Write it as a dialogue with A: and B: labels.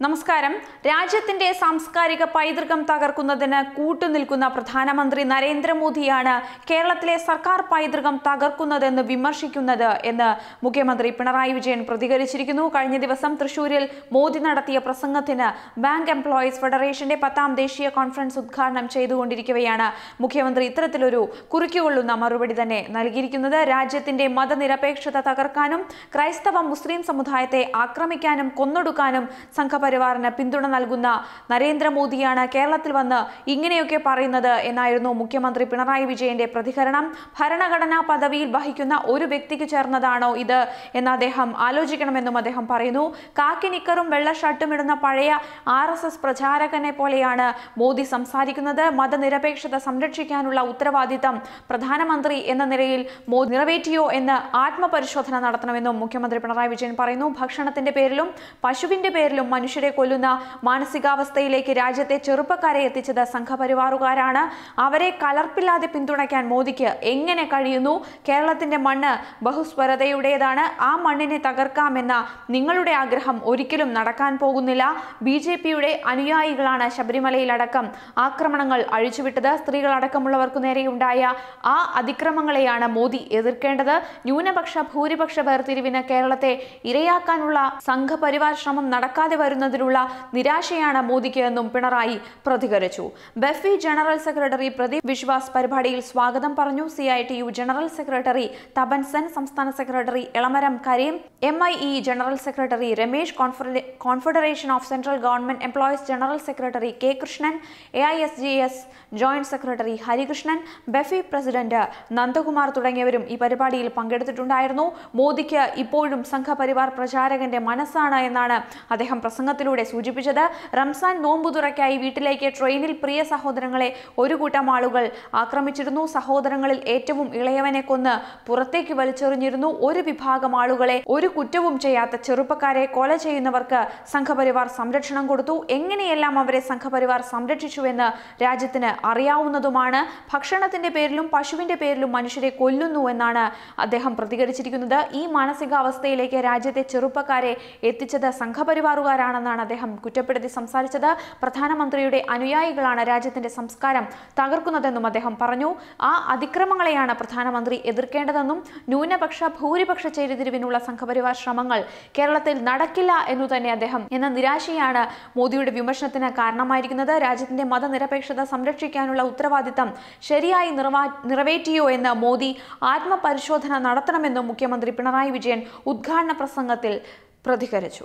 A: നമസ്കാരം. രാജ്യത്തിന്റെ സാംസ്കാരിക പൈതൃകം തകർക്കുന്നതിന് കൂട്ടുനിൽക്കുന്ന പ്രധാനമന്ത്രി നരേന്ദ്രമോദിയാണ് കേരളത്തിലെ സർക്കാർ പൈതൃകം തകർക്കുന്നതെന്ന് വിമർശിക്കുന്നത് എന്ന് മുഖ്യമന്ത്രി പിണറായി വിജയൻ പ്രതികരിച്ചിരിക്കുന്നു. കഴിഞ്ഞ ദിവസം തൃശൂരിൽ മോദി നടത്തിയ പ്രസംഗത്തിന് ബാങ്ക് എംപ്ലോയീസ് ഫെഡറേഷന്റെ പത്താം ദേശീയ കോൺഫറൻസ് ഉദ്ഘാടനം ചെയ്തുകൊണ്ടിരിക്കവെയാണ് മുഖ്യമന്ത്രി ഇത്തരത്തിലൊരു കുറിക്കുകൊള്ളുന്ന മറുപടി തന്നെ നൽകിയിരിക്കുന്നത്. രാജ്യത്തിന്റെ മതനിരപേക്ഷത തകർക്കാനും ക്രൈസ്തവ മുസ്ലിം സമുദായത്തെ ആക്രമിക്കാനും കൊന്നൊടുക്കാനും സംഘപരിവാറിന് പിന്തുണ നൽകുന്ന നരേന്ദ്രമോദിയാണ് കേരളത്തിൽ വന്ന് ഇങ്ങനെയൊക്കെ പറയുന്നത് എന്നായിരുന്നു മുഖ്യമന്ത്രി പിണറായി വിജയന്റെ പ്രതികരണം. ഭരണഘടനാ പദവിയിൽ വഹിക്കുന്ന ഒരു വ്യക്തിക്ക് ചേർന്നതാണോ ഇത് എന്ന് അദ്ദേഹം ആലോചിക്കണമെന്നും അദ്ദേഹം പറയുന്നു. കാക്കി നിക്കറും വെള്ള ഷർട്ടും ഇടുന്ന പഴയ ആർ എസ് എസ് പ്രചാരകനെ പോലെയാണ് മോദി സംസാരിക്കുന്നത്. മതനിരപേക്ഷത സംരക്ഷിക്കാനുള്ള ഉത്തരവാദിത്തം പ്രധാനമന്ത്രി എന്ന നിലയിൽ മോദി നിറവേറ്റിയോ എന്ന് ആത്മപരിശോധന നടത്തണമെന്നും മുഖ്യമന്ത്രി പിണറായി വിജയൻ പറയുന്നു. ഭക്ഷണത്തിന്റെ പേരിലും പശുവിന്റെ പേരിലും മനുഷ്യരെ കൊല്ലുന്ന മാനസികാവസ്ഥയിലേക്ക് രാജ്യത്തെ ചെറുപ്പക്കാരെ എത്തിച്ചത് സംഘപരിവാറുകാരാണ്. അവരെ കലർപ്പില്ലാതെ പിന്തുണയ്ക്കാൻ മോദിക്ക് എങ്ങനെ കഴിയുന്നു? കേരളത്തിന്റെ മണ്ണ് ബഹുസ്വരതയുടേതാണ്. ആ മണ്ണിനെ തകർക്കാമെന്ന നിങ്ങളുടെ ആഗ്രഹം ഒരിക്കലും നടക്കാൻ പോകുന്നില്ല. ബി ജെ പിയുടെ അനുയായികളാണ് ശബരിമലയിലടക്കം ആക്രമണങ്ങൾ അഴിച്ചുവിട്ടത്. സ്ത്രീകളടക്കമുള്ളവർക്കു നേരെയുണ്ടായ ആ അതിക്രമങ്ങളെയാണ് മോദി എതിർക്കേണ്ടത്. ന്യൂനപക്ഷ ഭൂരിപക്ഷ വേർതിരിവിന് കേരളത്തെ ഇരയാക്കാനുള്ള സംഘപരിവാർ ശ്രമം നടക്കാതെ വരുന്നതിലുള്ള നിരാശയാണ് മോദിക്ക് എന്നും പിണറായി പ്രതികരിച്ചു. BEFI general secretary Pradeep Vishwas പരിപാടിയിൽ സ്വാഗതം പറഞ്ഞു. C I T U general secretary Tapan Sen സംസ്ഥാന secretary Elamaram Kareem M I E general secretary Ramesh confederation of central government employees general secretary K Krishnan A I S G S joint secretary Harikrishnan BEFI president Nandakumar തുടങ്ങിയവരും ഈ പരിപാടിയിൽ പങ്കെടുത്തിട്ടുണ്ടായിരുന്നു. മോദിക്ക് ഇപ്പോഴും സംഘപരിവാർ പ്രചാരകന്റെ മനസ്സാണ് എന്നാണ് അദ്ദേഹം പ്രസംഗത്തിലൂടെ സൂചിപ്പിച്ചത് റംസാൻ നോമ്പുതുറയ്ക്കായി വീട്ടിലേക്ക് ട്രെയിനിൽ പ്രിയ സഹോദരങ്ങളെ ഒരു കൂട്ടം ആളുകൾ ആക്രമിച്ചിരുന്നു. സഹോദരങ്ങളിൽ ഏറ്റവും ഇളയവനെ കൊന്ന് പുറത്തേക്ക് വലിച്ചെറിഞ്ഞിരുന്നു. ഒരു വിഭാഗം ആളുകളെ ഒരു കുറ്റവും ചെയ്യാത്ത ചെറുപ്പക്കാരെ കൊല ചെയ്യുന്നവർക്ക് സംഘപരിവാർ സംരക്ഷണം കൊടുത്തു. എങ്ങനെയെല്ലാം അവരെ സംഘപരിവാർ സംരക്ഷിച്ചുവെന്ന് രാജ്യത്തിന് അറിയാവുന്നതുമാണ്. ഭക്ഷണത്തിന്റെ പേരിലും പശുവിന്റെ പേരിലും മനുഷ്യരെ കൊല്ലുന്നു എന്നാണ് അദ്ദേഹം പ്രതികരിച്ചിരിക്കുന്നത്. ഈ മാനസികാവസ്ഥയിലേക്ക് രാജ്യത്തെ ചെറുപ്പക്കാരെ എത്തിച്ചത് സംഘപരിവാറുകാരാണെന്നാണ് അദ്ദേഹം കുറ്റപ്പെടുത്തി സംസാരിച്ചത്. പ്രധാനമന്ത്രിയുടെ അനുയായികളാണ് രാജ്യത്തിന്റെ സംസ്കാരം തകർക്കുന്നതെന്നും അദ്ദേഹം പറഞ്ഞു. ആ അതിക്രമങ്ങളെയാണ് പ്രധാനമന്ത്രി എതിർക്കേണ്ടതെന്നും ന്യൂനപക്ഷ ഭൂരിപക്ഷ ചേരിതിരിവിനുള്ള സംഘപരിവാർ ശ്രമങ്ങൾ കേരളത്തിൽ നടക്കില്ല എന്നു തന്നെ അദ്ദേഹം എന്ന നിരാശയാണ് മോദിയുടെ വിമർശനത്തിന് കാരണമായിരിക്കുന്നത്. രാജ്യത്തിന്റെ മതനിരപേക്ഷത സംരക്ഷിക്കാനുള്ള ഉത്തരവാദിത്തം ശരിയായി നിറവാ നിറവേറ്റിയോ എന്ന് മോദി ആത്മപരിശോധന നടത്തണമെന്നും മുഖ്യമന്ത്രി പിണറായി വിജയൻ ഉദ്ഘാടന പ്രസംഗത്തിൽ പ്രതികരിച്ചു.